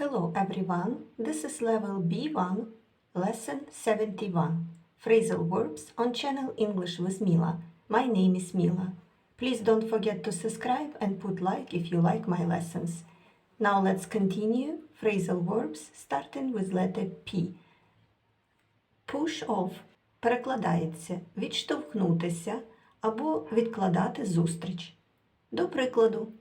Hello everyone, this is level B1, lesson 71. Phrasal verbs on channel English with Mila. My name is Mila. Please don't forget to subscribe and put like if you like my lessons. Now let's continue phrasal verbs starting with letter P. Push off перекладається відштовхнутися або відкладати зустріч. До прикладу,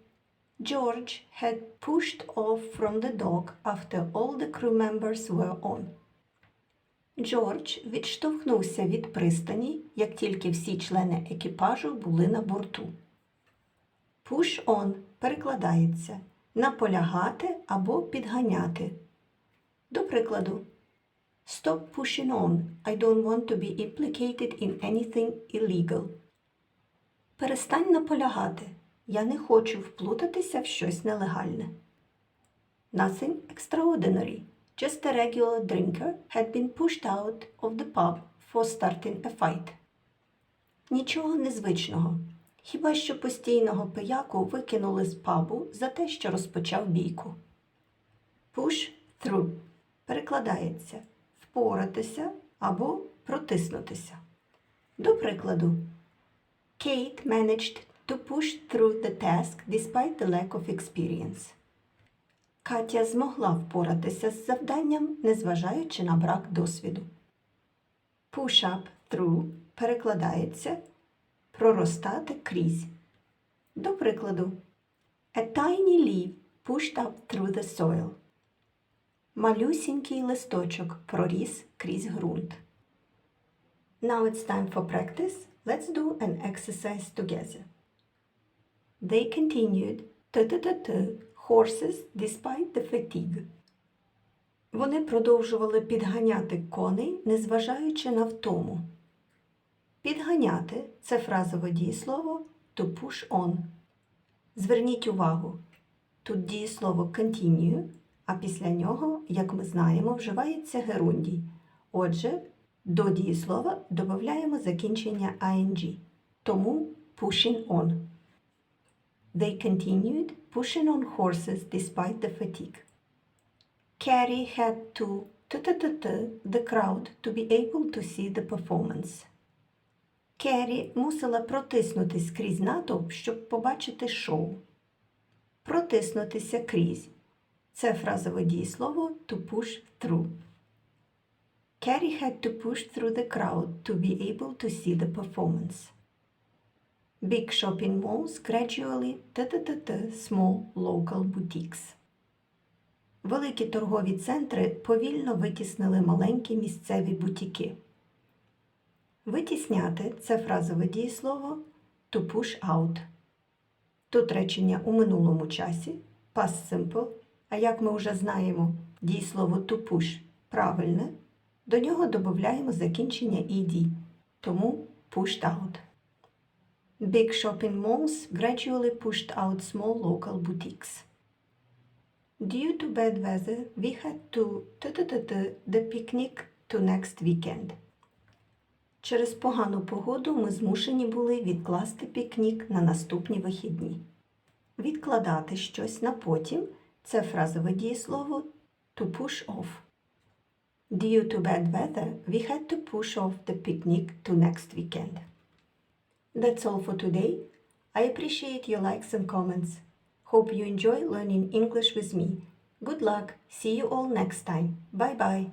George had pushed off from the dock after all the crew members were on. Джордж відштовхнувся від пристані, як тільки всі члени екіпажу були на борту. Push on перекладається наполягати або підганяти. До прикладу, Stop pushing on. I don't want to be implicated in anything illegal. Перестань наполягати. Я не хочу вплутатися в щось нелегальне. Nothing extraordinary. Just a regular drinker had been pushed out of the pub for starting a fight. Нічого незвичного. Хіба що постійного пияку викинули з пабу за те, що розпочав бійку. Push through перекладається впоратися або протиснутися. До прикладу, Kate managed to push through the task despite the lack of experience. Катя змогла впоратися з завданням, незважаючи на брак досвіду. Push up through перекладається проростати крізь. До прикладу, A tiny leaf pushed up through the soil. Малюсінький листочок проріс крізь ґрунт. Now it's time for practice. Let's do an exercise together. They continued t-t-t-t horses despite the fatigue. Вони продовжували підганяти коней, незважаючи на втому. Підганяти це фразове дієслово to push on. Зверніть увагу, тут дієслово continue, а після нього, як ми знаємо, вживається герундій. Отже, до дієслова додаємо закінчення ing. Тому pushing on. They continued pushing on horses despite the fatigue. Carrie had to t-t-t-t the crowd to be able to see the performance. Керрі мусила протиснутись крізь натовп, щоб побачити шоу. Протиснутися крізь. Це фразове дієслово to push through. Carrie had to push through the crowd to be able to see the performance. Big shopping malls gradually t-t-t-t small local boutiques. Великі торгові центри повільно витіснили маленькі місцеві бутіки. Витісняти це фразове дієслово to push out. Тут речення у минулому часі past simple, а як ми вже знаємо, дієслово to push правильне, до нього додаємо закінчення ed, тому pushed out. Big shopping malls gradually pushed out small local boutiques. Due to bad weather, we had to t-t-t-t the picnic to next weekend. Через погану погоду ми змушені були відкласти пікнік на наступні вихідні. Відкладати щось на потім це фразове дієслово to push off. Due to bad weather, we had to push off the picnic to next weekend. That's all for today. I appreciate your likes and comments. Hope you enjoy learning English with me. Good luck. See you all next time. Bye bye.